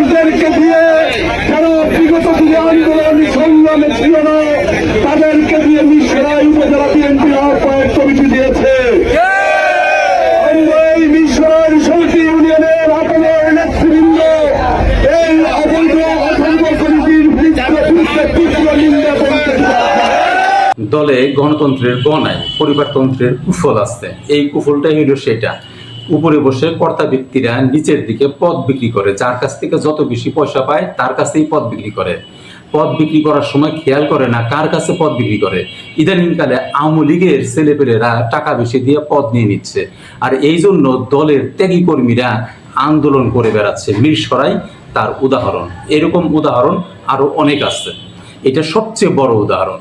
মানুষদেরকে দিয়ে যারা বিগত দিনে আন্দোলন সংগ্রামে ছিল না, তাদেরকে দিয়ে মিশরাই উপজেলা বিএনপি আহ্বায়ক কমিটি দিয়েছে। দলে গণতন্ত্রের গণায় পরিবারতন্ত্রের কুফল আছে। এই কুফলটাই হইল সেটা। উপরে বসে কর্তা ব্যক্তিরা নিচের দিকে পদ বিক্রি করে, যার কাছ থেকে যত বেশি পয়সা পায় তার কাছেই পদ বিক্রি করে। পদ বিক্রি করার সময় খেয়াল করে না কার কাছে পদ বিক্রি করে। ইদানিংকালে আওয়ামী লীগের ছেলেপেলেরা টাকা বেশি দিয়ে পদ নিয়ে নিচ্ছে। আর এই জন্য দলের ত্যাগী কর্মীরা আন্দোলন করে বেড়াচ্ছে। মিরসরাই তার উদাহরণ। এরকম উদাহরণ আরও অনেক আছে। এটা সবচেয়ে বড় উদাহরণ।